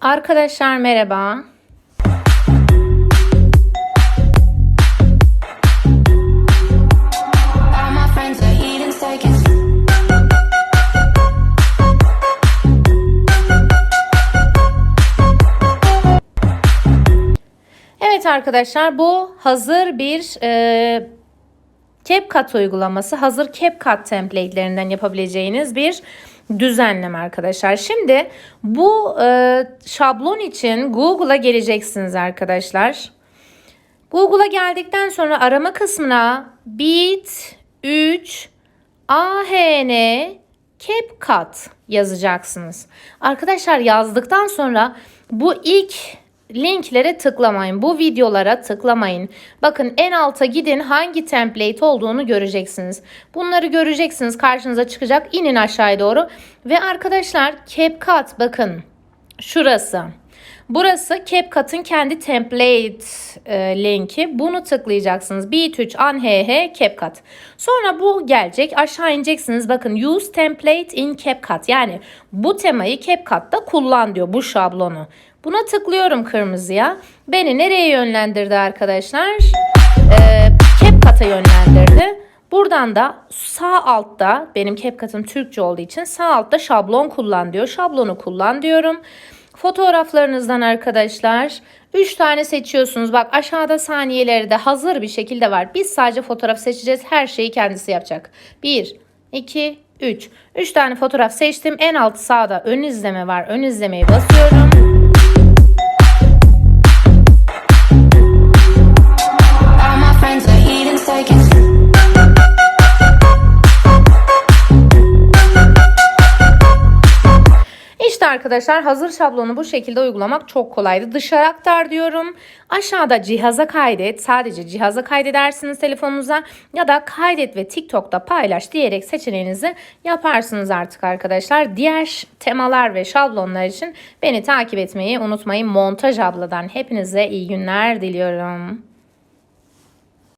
Arkadaşlar merhaba. Evet arkadaşlar bu hazır bir e, CapCut uygulaması. Hazır CapCut template'lerinden yapabileceğiniz bir düzenleme arkadaşlar. Şimdi bu e, şablon için Google'a geleceksiniz arkadaşlar. Google'a geldikten sonra arama kısmına bit 3 ahn CapCut yazacaksınız. Arkadaşlar yazdıktan sonra bu ilk linklere tıklamayın. Bu videolara tıklamayın. Bakın en alta gidin hangi template olduğunu göreceksiniz. Bunları göreceksiniz. Karşınıza çıkacak. İnin aşağıya doğru. Ve arkadaşlar CapCut bakın şurası. Burası CapCut'ın kendi template e, linki. Bunu tıklayacaksınız. Bit3 anhh CapCut. Sonra bu gelecek. Aşağı ineceksiniz. Bakın use template in CapCut. Yani bu temayı CapCut'ta kullan diyor bu şablonu. Buna tıklıyorum kırmızıya. Beni nereye yönlendirdi arkadaşlar? Ee, CapCut'a yönlendirdi. Buradan da sağ altta benim CapCut'ım Türkçe olduğu için sağ altta şablon kullan diyor. Şablonu kullan diyorum. Fotoğraflarınızdan arkadaşlar 3 tane seçiyorsunuz. Bak aşağıda saniyeleri de hazır bir şekilde var. Biz sadece fotoğraf seçeceğiz. Her şeyi kendisi yapacak. 1, 2, 3. 3 tane fotoğraf seçtim. En alt sağda ön izleme var. Ön izlemeyi basıyorum. Arkadaşlar hazır şablonu bu şekilde uygulamak çok kolaydı. Dışarı aktar diyorum. Aşağıda cihaza kaydet. Sadece cihaza kaydedersiniz telefonunuza ya da kaydet ve TikTok'ta paylaş diyerek seçeneğinizi yaparsınız artık arkadaşlar. Diğer temalar ve şablonlar için beni takip etmeyi unutmayın. Montaj abladan hepinize iyi günler diliyorum.